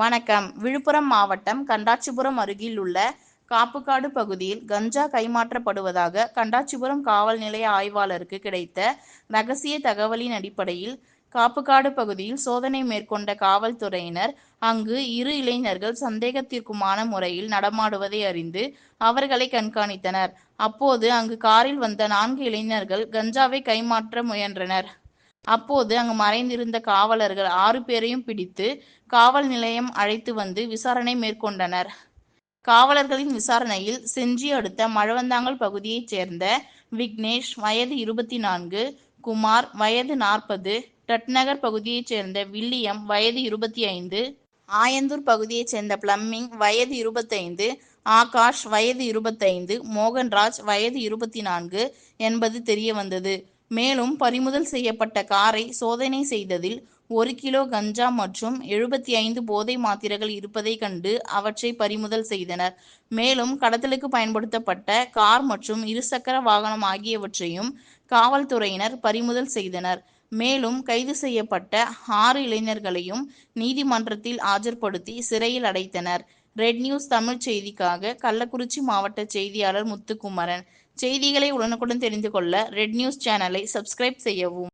வணக்கம். விழுப்புரம் மாவட்டம் கண்டாச்சிபுரம் அருகில் உள்ள காப்புக்காடு பகுதியில் கஞ்சா கைமாற்றப்படுவதாக கண்டாச்சிபுரம் காவல் நிலைய ஆய்வாளருக்கு கிடைத்த ரகசிய தகவலின் அடிப்படையில் காப்புக்காடு பகுதியில் சோதனை மேற்கொண்ட காவல்துறையினர் அங்கு இரு இளைஞர்கள் சந்தேகத்திற்குமான முறையில் நடமாடுவதை அறிந்து அவர்களை கண்காணித்தனர். அப்போது அங்கு காரில் வந்த நான்கு இளைஞர்கள் கஞ்சாவை கைமாற்ற முயன்றனர். அப்போது அங்கு மறைந்திருந்த காவலர்கள் ஆறு பேரையும் பிடித்து காவல் நிலையம் அழைத்து வந்து விசாரணை மேற்கொண்டனர். காவலர்களின் விசாரணையில் செஞ்சி அடுத்த மழவந்தாங்கல் பகுதியைச் சேர்ந்த விக்னேஷ் வயது இருபத்தி நான்கு குமார் வயது நாற்பது டட்நகர் பகுதியைச் சேர்ந்த வில்லியம் வயது இருபத்தி ஐந்து ஆயந்தூர் பகுதியைச் சேர்ந்த பிளம்மிங் வயது இருபத்தைந்து ஆகாஷ் வயது இருபத்தைந்து மோகன்ராஜ் வயது இருபத்தி நான்கு என்பது தெரிய வந்தது. மேலும் பறிமுதல் செய்யப்பட்ட காரை சோதனை செய்ததில் ஒரு கிலோ கஞ்சா மற்றும் எழுபத்தி ஐந்து போதை மாத்திரைகள் இருப்பதை கண்டு அவற்றை பறிமுதல் செய்தனர். மேலும் கடத்தலுக்கு பயன்படுத்தப்பட்ட கார் மற்றும் இருசக்கர வாகனம் ஆகியவற்றையும் காவல்துறையினர் பறிமுதல் செய்தனர். மேலும் கைது செய்யப்பட்ட ஆறு இளைஞர்களையும் நீதிமன்றத்தில் ஆஜர்படுத்தி சிறையில் அடைத்தனர். ரெட் நியூஸ் தமிழ் செய்திக்காக கள்ளக்குறிச்சி மாவட்ட செய்தியாளர் முத்துக்குமரன். செய்திகளை உடனுக்குடன் தெரிந்து கொள்ள ரெட் நியூஸ் சேனலை சப்ஸ்கிரைப் செய்யவும்.